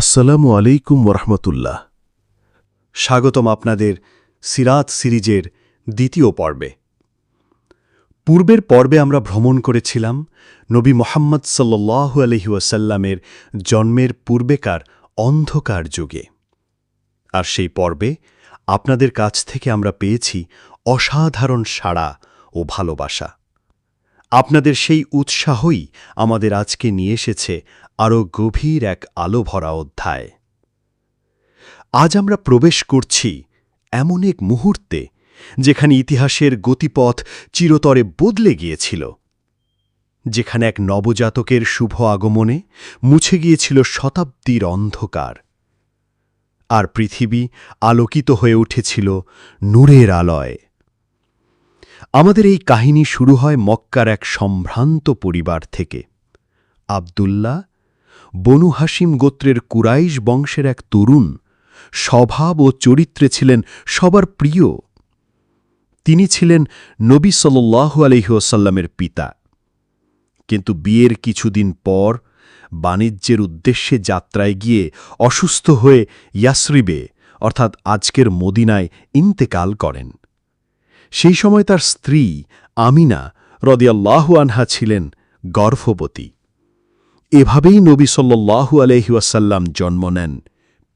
আসসালামু আলাইকুম ওরহমতুল্লাহ। স্বাগতম আপনাদের সিরাত সিরিজের দ্বিতীয় পর্বে। পূর্বের পর্বে আমরা ভ্রমণ করেছিলাম নবী মোহাম্মদ সাল্লু আলহি ওয়াসাল্লামের জন্মের পূর্বেকার অন্ধকার যুগে। আর সেই পর্বে আপনাদের কাছ থেকে আমরা পেয়েছি অসাধারণ সাড়া ও ভালোবাসা। আপনাদের সেই উৎসাহই আমাদের আজকে নিয়ে এসেছে আরও গভীর এক আলো ভরা অধ্যায়। আজ আমরা প্রবেশ করছি এমন এক মুহূর্তে যেখানে ইতিহাসের গতিপথ চিরতরে বদলে গিয়েছিল। যেখানে এক নবজাতকের শুভ আগমনে মুছে গিয়েছিল শতাব্দীর অন্ধকার। আর পৃথিবী আলোকিত হয়ে উঠেছিল নূরের আলয়। আমাদের এই কাহিনী শুরু হয় মক্কার এক সম্ভ্রান্ত পরিবার থেকে। আবদুল্লাহ বনু হাসিম গোত্রের কুরাইশ বংশের এক তরুণ, স্বভাব ও চরিত্রে ছিলেন সবার প্রিয়। তিনি ছিলেন নবী সাল্লু আলহিউসাল্লামের পিতা। কিন্তু বিয়ের কিছুদিন পর বাণিজ্যের উদ্দেশ্যে যাত্রায় গিয়ে অসুস্থ হয়ে ইয়াসরিবে, অর্থাৎ আজকের মদিনায় ইন্তেকাল করেন। সেই সময় তার স্ত্রী আমিনা রদিয়াল্লাহু আনহা ছিলেন গর্ভবতী। এভাবেই নবী সাল্লু আলহিউসাল্লাম জন্ম নেন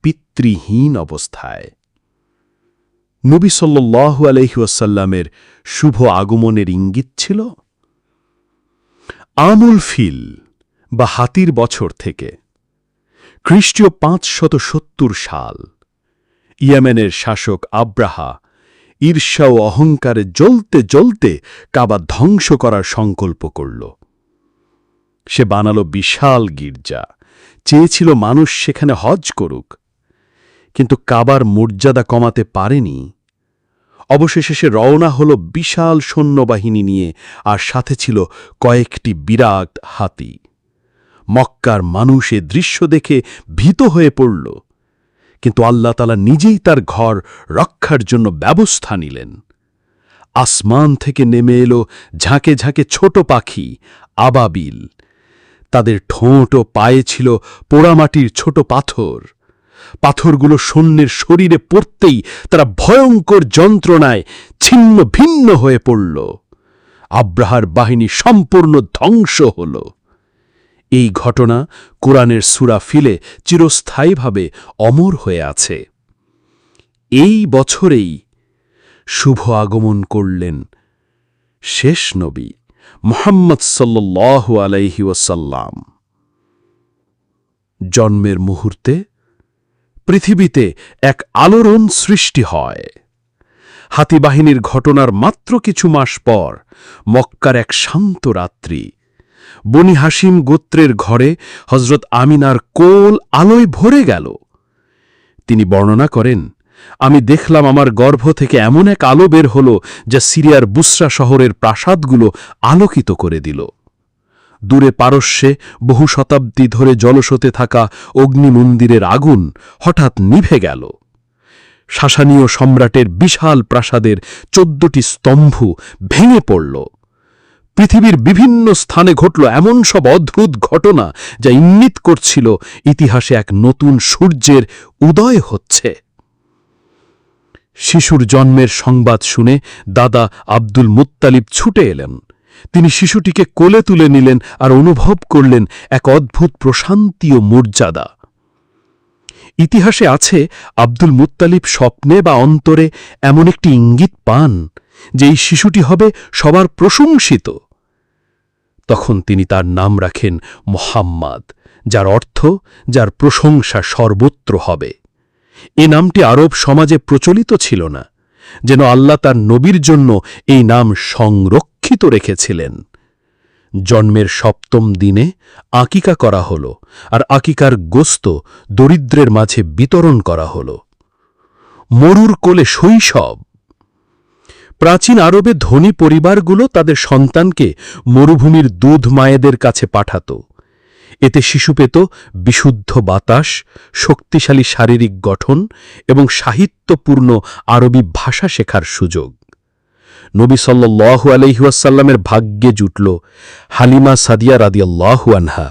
পিতৃহীন অবস্থায়। নবী সাল্লু আলহিউসাল্লামের শুভ আগমনের ইঙ্গিত ছিল, আমুল ফিল বা হাতির বছর থেকে। খ্রিস্টীয় পাঁচশত সত্তর সাল, ইয়েমেনের শাসক আব্রাহা ঈর্ষা ও অহংকারে জ্বলতে জ্বলতে কাবা ধ্বংস করার সংকল্প করল। সে বানালো বিশাল গির্জা। চেয়েছিল মানুষ সেখানে হজ করুক। কিন্তু কাবার মর্যাদা কমাতে পারেনি। অবশেষে সে রওনা হল বিশাল সৈন্যবাহিনী নিয়ে আর সাথে ছিল কয়েকটি বিরাট হাতি। মক্কার মানুষ এ দৃশ্য দেখে ভীত হয়ে পড়ল। কিন্তু আল্লাহ তালা নিজেই তার ঘর রক্ষার জন্য ব্যবস্থা নিলেন। আসমান থেকে নেমে এলো ঝাঁকে ঝাঁকে ছোট পাখি, আবাবিল। তাদের ঠোঁট ও পায়ে ছিল পোড়ামাটির ছোট পাথর। পাথরগুলো সৈন্যের শরীরে পড়তেই তারা ভয়ঙ্কর যন্ত্রণায় ছিন্ন ভিন্ন হয়ে পড়ল। আব্রাহার বাহিনী সম্পূর্ণ ধ্বংস হল। এই ঘটনা কোরআনের সুরা ফিলে চিরস্থায়ীভাবে অমর হয়ে আছে। এই বছরেই শুভ আগমন করলেন শেষ নবী মোহাম্মদ সাল্লু আলাইহি ওয়াসাল্লাম। জন্মের মুহূর্তে পৃথিবীতে এক আলোড়ন সৃষ্টি হয়। হাতিবাহিনীর ঘটনার মাত্র কিছু মাস পর মক্কার এক শান্ত রাত্রি বনি হাসিম গোত্রের ঘরে হজরত আমিনার কোল আলোয় ভরে গেল। তিনি বর্ণনা করেন, আমি দেখলাম আমার গর্ভ থেকে এমন এক আলো বের হল যা সিরিয়ার বুসরা শহরের প্রাসাদগুলো আলোকিত করে দিল। দূরে পারস্যে বহু শতাব্দী ধরে জলসতে থাকা অগ্নিমন্দিরের আগুন হঠাৎ নিভে গেল। শাসানীয় সম্রাটের বিশাল প্রাসাদের চোদ্দটি স্তম্ভ ভেঙে পড়ল। পৃথিবীর বিভিন্ন স্থানে ঘটল এমন সব অদ্ভুত ঘটনা যা ইঙ্গিত করছিল ইতিহাসে এক নতুন সূর্যের উদয় হচ্ছে। শিশুর জন্মের সংবাদ শুনে দাদা আব্দুল মুত্তালিব ছুটে এলেন। তিনি শিশুটিকে কোলে তুলে নিলেন আর অনুভব করলেন এক অদ্ভুত প্রশান্তি ও মর্যাদা। ইতিহাসে আছে আব্দুল মুত্তালিব স্বপ্নে বা অন্তরে এমন একটি ইঙ্গিত পান যে এই শিশুটি হবে সবার প্রশংসিত। তখন তিনি তার নাম রাখেন মোহাম্মদ, যার অর্থ, যার প্রশংসা সর্বত্র হবে। এ নামটি আরব সমাজে প্রচলিত ছিল না, যেন আল্লাহ তার নবীর জন্য এই নাম সংরক্ষিত রেখেছিলেন। জন্মের সপ্তম দিনে আকিকা করা হল, আর আকিকার গোস্ত দরিদ্রের মাঝে বিতরণ করা হল। মরুর কোলে শৈশব প্রাচীন আরবে ধনী পরিবারগুলো তাদের সন্তানকে মরুভূমির দুধ মায়েদের কাছে পাঠাত। এতে শিশু পেত বিশুদ্ধ বাতাস, শক্তিশালী শারীরিক গঠন এবং সাহিত্যপূর্ণ আরবি ভাষা শেখার সুযোগ। নবী সাল্লু আলহিউসাল্লামের ভাগ্যে জুটল হালিমা সাদিয়া রাদিয়াল্লাহু আনহা।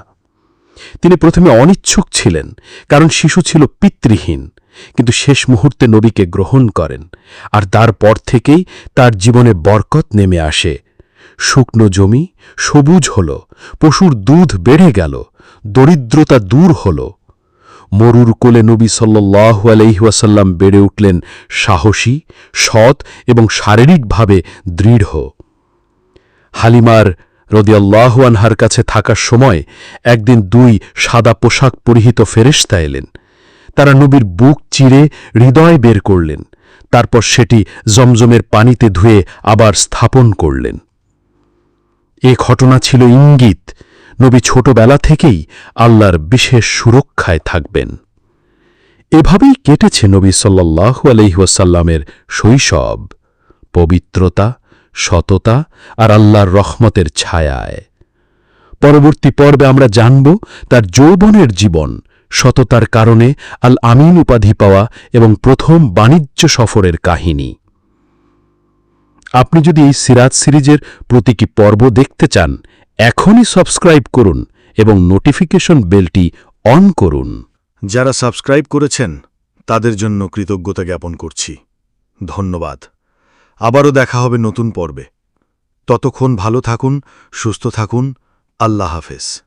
তিনি প্রথমে অনিচ্ছুক ছিলেন, কারণ শিশু ছিল পিতৃহীন। কিন্তু শেষ মুহূর্তে নবীকে গ্রহণ করেন, আর তারপর থেকেই তার জীবনে বরকত নেমে আসে। শুকনো জমি, সবুজ হল, পশুর দুধ বেড়ে গেল, দরিদ্রতা দূর হল। মরুর কোলে নবী সাল্লাহ আলহিহাসাল্লাম বেড়ে উঠলেন সাহসী, সৎ এবং শারীরিকভাবে দৃঢ়। হালিমার রদিয়াল্লাহ আনহার কাছে থাকার সময় একদিন দুই সাদা পোশাক পরিহিত ফেরেশতা এলেন। তারা নবীর বুক চিরে হৃদয় বের করলেন। তারপর সেটি জমজমের পানিতে ধুয়ে আবার স্থাপন করলেন। এ ঘটনা ছিল ইঙ্গিত, নবী ছোটবেলা থেকেই আল্লাহর বিশেষ সুরক্ষায় থাকবেন। এভাবেই কেটেছে নবী সাল্লাল্লাহু আলহিহাসাল্লামের শৈশব, পবিত্রতা, সততা আর আল্লাহর রহমতের ছায়ায়। পরবর্তী পর্বে আমরা জানব তার যৌবনের জীবন সততার কারণে আল আমিন উপাধি পাওয়া এবং প্রথম বাণিজ্য সফরের কাহিনী। আপনি যদি এই সিরাজ সিরিজের প্রতীকী পর্ব দেখতে চান, এখনই সাবস্ক্রাইব করুন এবং নোটিফিকেশন বেলটি অন করুন। যারা সাবস্ক্রাইব করেছেন, তাদের জন্য কৃতজ্ঞতা জ্ঞাপন করছি। ধন্যবাদ। আবারও দেখা হবে নতুন পর্বে। ততক্ষণ ভালো থাকুন, সুস্থ থাকুন। আল্লাহ হাফেজ।